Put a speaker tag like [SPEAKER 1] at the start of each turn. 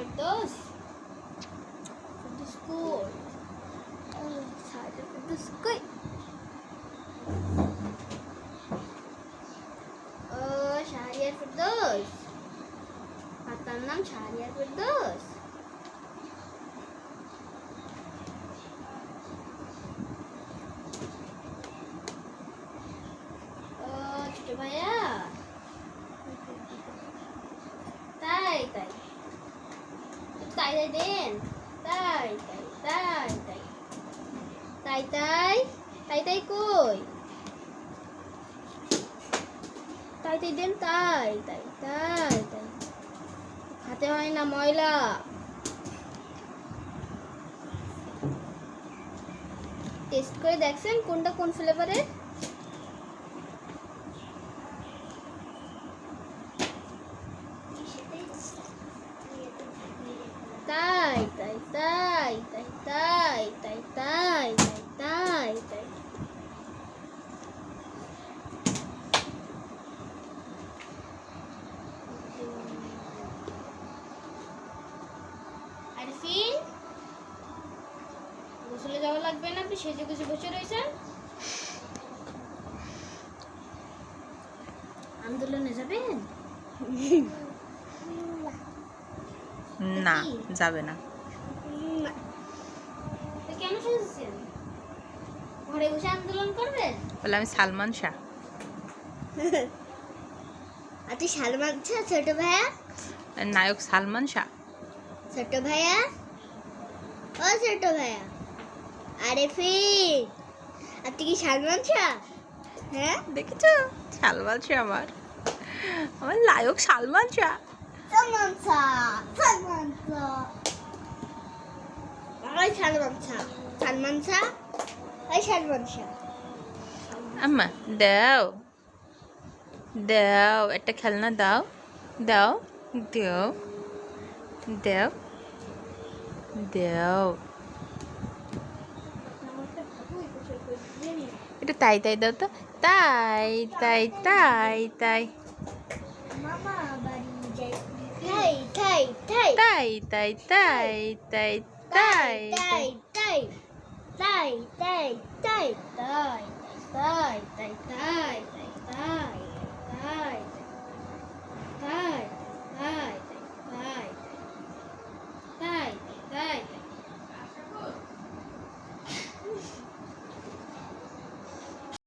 [SPEAKER 1] Firdaus. For the school. Oh, excited for the school. Oh, Shahriar Firdaus. পাতার নাম শাহরিয়ার ফেরদোস ছোট ভাইয়া তাই দেন। তাই তাই তাই তাই। তাই তাই তাই তাই কই? তাই তাই দেন, তাই তাই তাই তাই। হাতে হয় না ময়লা। টেস্ট করে দেখছেন কোনটা কোন ফ্লেভারের তাই তাই তাই তাই তাই তাই তাই আরিফিন গোসলে যাওয়া লাগবে না, আপনি সেজে গুজে বসে রয়েছেন? আন্দোলনে যাবেন?
[SPEAKER 2] না, যাবে না।
[SPEAKER 1] কেন সেজেছেন ঘরে বসে আন্দোলন করবেন
[SPEAKER 2] বলে আমি সালমান শাহ।
[SPEAKER 1] আর তুই সালমান শাহ ছোট ভাইয়া?
[SPEAKER 2] নায়ক সালমান শাহ।
[SPEAKER 1] ছোট ভাইয়া? ও ছোট ভাইয়া। আরে ফি আর তুই কি সালমান শাহ? হ্যাঁ?
[SPEAKER 2] দেখেছ? সালমান শাহ আমার। আমার নায়ক সালমান শাহ।
[SPEAKER 1] সালমান শাহ সালমান শাহ। ওই সালমান শাহ সালমান শাহ ওই সালমান শাহ
[SPEAKER 2] আম্মা দাও। দাও একটা খেলনা দাও। দাও দাও। দাও দাও। এটা তাই তাই দাও তো। তাই তাই তাই তাই।
[SPEAKER 1] মামা বাড়ি যাই। তাই তাই তাই তাই
[SPEAKER 2] তাই তাই তাই তাই তাই
[SPEAKER 1] তাই তাই তাই তাই তাই তাই তাই তাই তাই